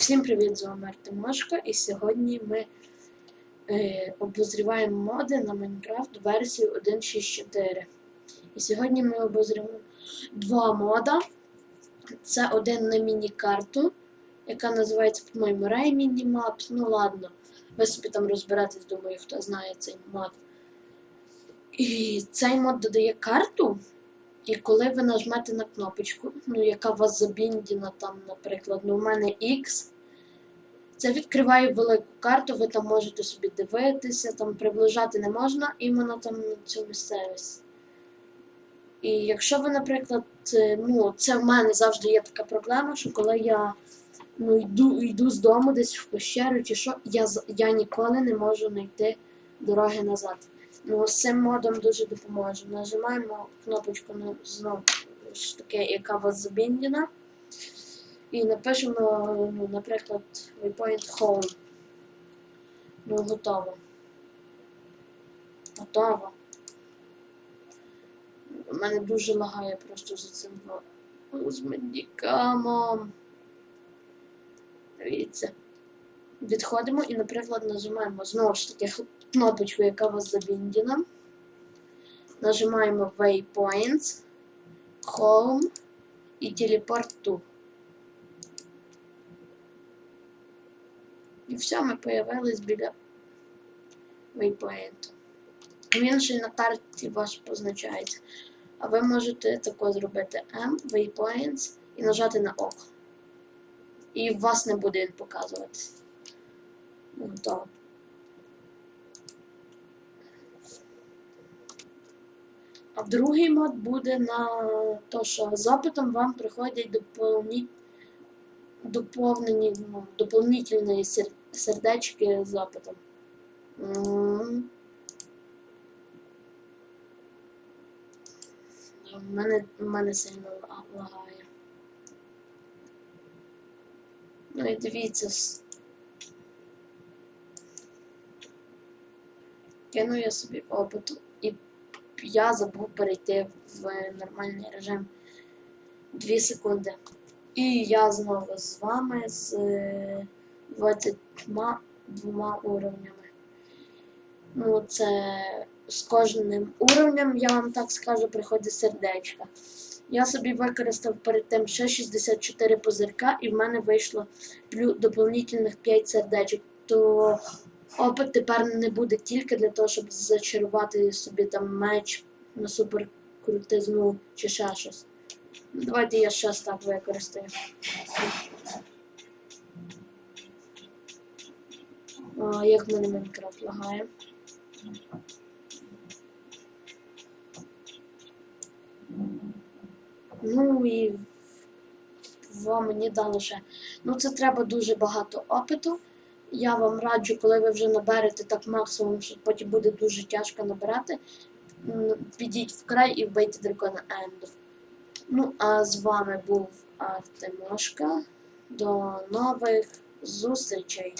Всім привіт, з вами Артемошка, і сьогодні ми е, обозріваємо моди на Майнкрафт версію 1.6.4. І сьогодні ми обозріваємо два мода. Це один на міні-карту, яка називається, по-моєму, Ray Minimaps. Ну ладно, ви собі там розберетесь, думаю, хто знає цей мод. І цей мод додає карту. І коли ви нажмете на кнопочку, ну, яка у вас забіндіна, там, наприклад, ну, у мене X, це відкриває велику карту, ви там можете собі дивитися, там приближати не можна іменно там на цю місцевість. І якщо ви, наприклад, ну, це в мене завжди є така проблема, що коли я ну, йду, йду з дому десь в пещеру чи що, я, я ніколи не можу знайти дороги назад. Ну, з цим модом дуже допоможе. Нажимаємо кнопочку знову ж таки, яка вас забіндена. І напишемо, ну, наприклад, waypoint home. Ну, готово. Готово. У мене дуже лагає просто за цим з медікамом. Дивіться. Відходимо і, наприклад, нажимаємо знову ж таки кнопочку, яка у вас забіндена. Нажимаємо Waypoints, Home і Teleport to. І все, ми появились біля Waypoint. Він ще на карті ваш позначається. А ви можете тако зробити M, Waypoints і нажати на ок. І вас не буде він показуватись. Готово. А другий мод буде на те, що запитом вам приходять доповні... доповнені, ну, доповнительні сер- сердечки з запитом. У мене, у мене сильно лагає. Ну і дивіться. Кину я собі опиту і я забув перейти в нормальний режим 2 секунди. І я знову з вами з е, 22 уровнями. Ну, це з кожним уровнем, я вам так скажу, приходить сердечко. Я собі використав перед тим ще 64 позирка, і в мене вийшло доповнительних 5 сердечок. То опит тепер не буде тільки для того, щоб зачарувати собі там меч на супер крутизну чи ще щось. Ну, Давайте я ще так використаю. А, як в мене Майнкрафт лагає. Ну і вам мені дали ще. Ну це треба дуже багато опиту. Я вам раджу, коли ви вже наберете так максимум, що потім буде дуже тяжко набирати. Підіть в край і вбийте дракона Ендов. Ну, а з вами був Артемошка. До нових зустрічей!